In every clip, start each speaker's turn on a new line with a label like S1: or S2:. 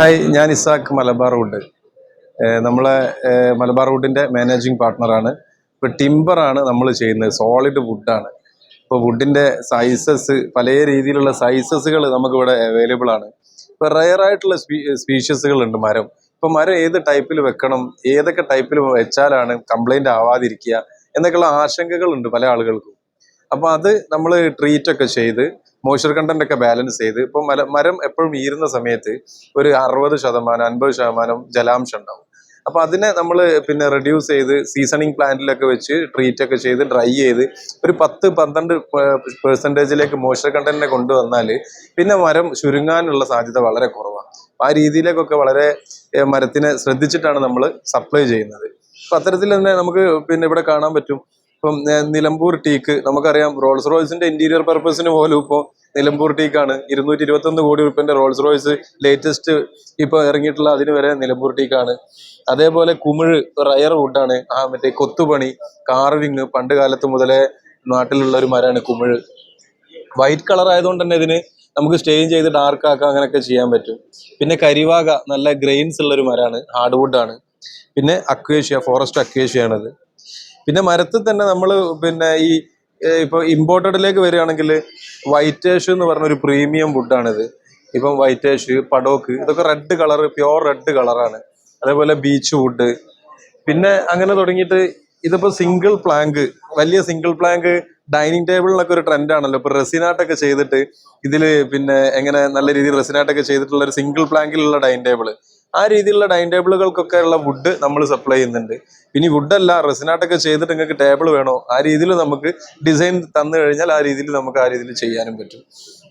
S1: Hi ഞാൻ Isaac Malabar would നമ്മളെ Malabar വുഡിന്റെ managing പാർട്ട്ണറാണ്. ഇപ്പോൾ ടിമ്പറാണ് നമ്മൾ ചെയ്യുന്നത് സോളിഡ് വുഡാണ്. ഇപ്പോൾ വുഡിന്റെ സൈസസ് പല രീതിയിലുള്ള സൈസസുകൾ നമുക്കിവിടെ അവൈലബിൾ ആണ്. ഇപ്പോൾ റയർ ആയിട്ടുള്ള സ്പീഷ്യസുകൾ ഉണ്ട് മരം. ഇപ്പോൾ മരം ഏത് ടൈപ്പിൽ വെക്കണം ഏതൊക്കെ ടൈപ്പിൽ വെച്ചാലാണ് കംപ്ലൈന്റ് ആവാതിരിക്കുക എന്നൊക്കെയുള്ള ആശങ്കകളുണ്ട് പല ആളുകൾക്കും. അപ്പോൾ അത് നമ്മൾ ട്രീറ്റൊക്കെ ചെയ്ത് മോയ്സ്ചർ കണ്ടന്റ് ഒക്കെ ബാലൻസ് ചെയ്ത് ഇപ്പം മല മരം എപ്പോഴും ഈരുന്ന സമയത്ത് ഒരു അറുപത് ശതമാനം അൻപത് ശതമാനം ജലാംശം ഉണ്ടാവും. അപ്പോൾ അതിനെ നമ്മൾ പിന്നെ റെഡ്യൂസ് ചെയ്ത് സീസണിങ് പ്ലാന്റിലൊക്കെ വെച്ച് ട്രീറ്റ് ഒക്കെ ചെയ്ത് ഡ്രൈ ചെയ്ത് ഒരു പത്ത് പന്ത്രണ്ട് പെർസെന്റേജിലേക്ക് മോയ്സ്ചർ കണ്ടന്റിനെ കൊണ്ടുവന്നാൽ പിന്നെ മരം ചുരുങ്ങാനുള്ള സാധ്യത വളരെ കുറവാണ്. ആ രീതിയിലേക്കൊക്കെ വളരെ മരത്തിനെ ശ്രദ്ധിച്ചിട്ടാണ് നമ്മൾ സപ്ലൈ ചെയ്യുന്നത്. അപ്പൊ അത്തരത്തിൽ തന്നെ നമുക്ക് പിന്നെ ഇവിടെ കാണാൻ പറ്റും. ഇപ്പം നിലമ്പൂർ ടീക്ക് നമുക്കറിയാം റോൾസ് റോയ്സിന്റെ ഇന്റീരിയർ പർപ്പസിന് പോലും ഇപ്പോൾ നിലമ്പൂർ ടീക്കാണ്. ഇരുന്നൂറ്റി ഇരുപത്തൊന്ന് കോടി ഉറുപ്പിന്റെ റോൾസ് റോയ്സ് ലേറ്റസ്റ്റ് ഇപ്പൊ ഇറങ്ങിയിട്ടുള്ള അതിന് വരെ നിലമ്പൂർ ടീക്കാണ്. അതേപോലെ കുമിഴ് റയർ വുഡാണ്. ആ മറ്റേ കൊത്തുപണി കാർവിങ് പണ്ട് കാലത്ത് മുതലേ നാട്ടിലുള്ള ഒരു മരമാണ് കുമിഴ്. വൈറ്റ് കളർ ആയതുകൊണ്ട് തന്നെ ഇതിന് നമുക്ക് സ്റ്റെയിൻ ചെയ്ത് ഡാർക്ക് ആക്കാം അങ്ങനെയൊക്കെ ചെയ്യാൻ പറ്റും. പിന്നെ കരിവാക നല്ല ഗ്രെയിൻസ് ഉള്ള ഒരു മരമാണ് ഹാർഡ് വുഡാണ് പിന്നെ അക്വേഷ്യ ഫോറസ്റ്റ് അക്വേഷ്യ ആണത് പിന്നെ മരത്തിൽ തന്നെ നമ്മൾ പിന്നെ ഈ ഇപ്പോൾ ഇപ്പൊ ഇമ്പോർട്ടഡിലേക്ക് വരികയാണെങ്കിൽ വൈറ്റേഷ് എന്ന് പറഞ്ഞ ഒരു പ്രീമിയം വുഡാണിത് ഇപ്പം വൈറ്റേഷ് പടോക്ക് ഇതൊക്കെ റെഡ് കളർ പ്യോർ റെഡ് കളറാണ് അതേപോലെ ബീച്ച് വുഡ് പിന്നെ അങ്ങനെ തുടങ്ങിയിട്ട് ഇതിപ്പോ സിംഗിൾ പ്ലാങ്ക് വലിയ സിംഗിൾ പ്ലാങ്ക് ഡൈനിങ് ടേബിളിലൊക്കെ ഒരു ട്രെൻഡ് ആണല്ലോ. ഇപ്പൊ റെസിനാട്ടൊക്കെ ചെയ്തിട്ട് ഇതിൽ പിന്നെ എങ്ങനെ നല്ല രീതിയിൽ റെസിനാട്ടൊക്കെ ചെയ്തിട്ടുള്ള ഒരു സിംഗിൾ പ്ലാങ്കിലുള്ള ഡൈനിങ് ടേബിൾ ആ രീതിയിലുള്ള ഡൈനിങ് ടേബിളുകൾക്കൊക്കെ ഉള്ള വുഡ് നമ്മൾ സപ്ലൈ ചെയ്യുന്നുണ്ട്. ഇനി വുഡല്ല റെസിനാട്ടൊക്കെ ചെയ്തിട്ട് നിങ്ങൾക്ക് ടേബിൾ വേണോ? ആ രീതിയിൽ നമുക്ക് ഡിസൈൻ തന്നു കഴിഞ്ഞാൽ ആ രീതിയിൽ നമുക്ക് ആ രീതിയിൽ ചെയ്യാനും പറ്റും.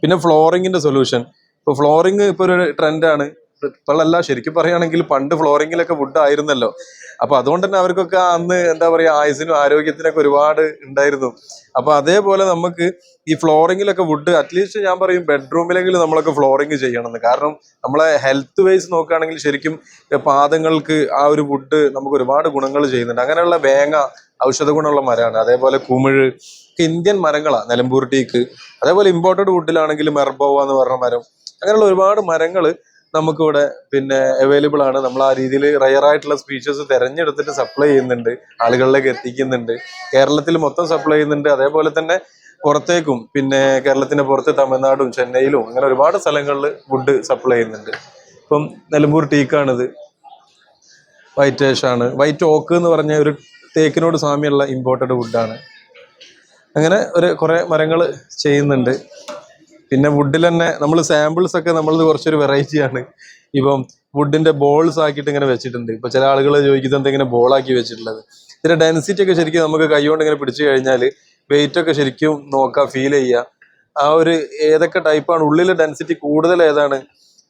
S1: പിന്നെ ഫ്ലോറിങ്ങിന്റെ സൊല്യൂഷൻ ഇപ്പൊ ഫ്ലോറിങ് ഇപ്പൊ ഒരു ട്രെൻഡാണ് ഇപ്പോഴല്ല ശരിക്കും പറയുകയാണെങ്കിൽ പണ്ട് ഫ്ലോറിങ്ങിലൊക്കെ വുഡ് ആയിരുന്നല്ലോ. അപ്പൊ അതുകൊണ്ട് തന്നെ അവർക്കൊക്കെ അന്ന് എന്താ പറയാ ആയുസിനും ആരോഗ്യത്തിനൊക്കെ ഒരുപാട് ഉണ്ടായിരുന്നു. അപ്പൊ അതേപോലെ നമുക്ക് ഈ ഫ്ലോറിങ്ങിലൊക്കെ വുഡ് അറ്റ്ലീസ്റ്റ് ഞാൻ പറയും ബെഡ്റൂമിലെങ്കിലും നമ്മളൊക്കെ ഫ്ലോറിങ് ചെയ്യണമെന്ന് കാരണം നമ്മളെ ഹെൽത്ത് വൈസ് നോക്കുകയാണെങ്കിൽ ശരിക്കും പാദങ്ങൾക്ക് ആ ഒരു വുഡ് നമുക്ക് ഒരുപാട് ഗുണങ്ങൾ ചെയ്യുന്നുണ്ട്. അങ്ങനെയുള്ള വേങ്ങ ഔഷധ ഗുണമുള്ള മരമാണ്. അതേപോലെ കുമിഴ് ഇന്ത്യൻ മരങ്ങളാണ് നിലമ്പൂർ ടീക്ക്. അതേപോലെ ഇമ്പോർട്ടഡ് വുഡിലാണെങ്കിൽ മെർബോവ എന്ന് പറഞ്ഞ മരം. അങ്ങനെയുള്ള ഒരുപാട് മരങ്ങൾ നമുക്കിവിടെ പിന്നെ അവൈലബിൾ ആണ്. നമ്മൾ ആ രീതിയിൽ റയർ ആയിട്ടുള്ള സ്പീഷീസ് തിരഞ്ഞെടുത്തിട്ട് സപ്ലൈ ചെയ്യുന്നുണ്ട്. ആളുകളിലേക്ക് എത്തിക്കുന്നുണ്ട്. കേരളത്തിൽ മൊത്തം സപ്ലൈ ചെയ്യുന്നുണ്ട്. അതേപോലെ തന്നെ പുറത്തേക്കും പിന്നെ കേരളത്തിന്റെ പുറത്ത് തമിഴ്നാടും ചെന്നൈയിലും അങ്ങനെ ഒരുപാട് സ്ഥലങ്ങളിൽ വുഡ് സപ്ലൈ ചെയ്യുന്നുണ്ട്. ഇപ്പം നിലമ്പൂർ ടീക്കാണിത്. വൈറ്റ് ഏഷ് ആണ്. വൈറ്റ് ഓക്ക് എന്ന് പറഞ്ഞ ഒരു തേക്കിനോട് സാമ്യമുള്ള ഇമ്പോർട്ടഡ് വുഡാണ് അങ്ങനെ ഒരു കുറേ മരങ്ങൾ ചെയ്യുന്നുണ്ട്. പിന്നെ വുഡിൽ തന്നെ നമ്മൾ സാമ്പിൾസ് ഒക്കെ നമ്മൾ കുറച്ചൊരു വെറൈറ്റിയാണ് ഇപ്പം വുഡിന്റെ ബോൾസ് ആക്കിയിട്ട് ഇങ്ങനെ വെച്ചിട്ടുണ്ട്. ഇപ്പൊ ചില ആളുകൾ ചോദിക്കുന്നത് എന്താ ഇങ്ങനെ ബോളാക്കി വെച്ചിട്ടുള്ളത്? ഇതിന്റെ ഡെൻസിറ്റി ഒക്കെ ശരിക്കും നമുക്ക് കൈകൊണ്ട് ഇങ്ങനെ പിടിച്ചു കഴിഞ്ഞാൽ വെയിറ്റ് ഒക്കെ ശരിക്കും നോക്കാം ഫീൽ ചെയ്യുക ആ ഒരു ഏതൊക്കെ ടൈപ്പാണ് ഉള്ളിലെ ഡെൻസിറ്റി കൂടുതൽ ഏതാണ്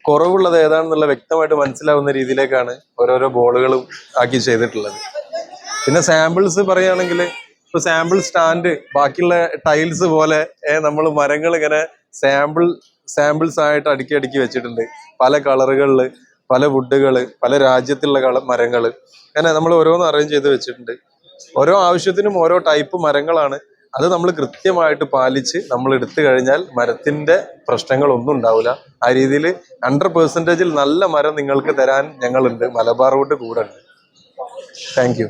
S1: കുറവുള്ളത് ഏതാണെന്നുള്ള വ്യക്തമായിട്ട് മനസ്സിലാവുന്ന രീതിയിലേക്കാണ് ഓരോരോ ബോളുകളും ആക്കി ചെയ്തിട്ടുള്ളത്. പിന്നെ സാമ്പിൾസ് പറയുകയാണെങ്കിൽ ഇപ്പൊ സാമ്പിൾ സ്റ്റാൻഡ് ബാക്കിയുള്ള ടൈൽസ് പോലെ നമ്മൾ മരങ്ങൾ ഇങ്ങനെ സാമ്പിൾ സാമ്പിൾസ് ആയിട്ട് അടുക്കി അടുക്കി വെച്ചിട്ടുണ്ട്. പല കളറുകളിൽ പല വുഡുകൾ പല രാജ്യത്തുള്ള കള മരങ്ങൾ അങ്ങനെ നമ്മൾ ഓരോന്ന് അറേഞ്ച് ചെയ്ത് വെച്ചിട്ടുണ്ട്. ഓരോ ആവശ്യത്തിനും ഓരോ ടൈപ്പ് മരങ്ങളാണ്. അത് നമ്മൾ കൃത്യമായിട്ട് പാലിച്ച് നമ്മൾ എടുത്തു കഴിഞ്ഞാൽ മരത്തിന്റെ പ്രശ്നങ്ങളൊന്നും ഉണ്ടാവില്ല ആ രീതിയിൽ ഹൺഡ്രഡ് പെർസെന്റേജിൽ നല്ല മരം നിങ്ങൾക്ക് തരാൻ ഞങ്ങളുണ്ട്. മലബാർ റോഡ് കൂടെ ഉണ്ട്. താങ്ക്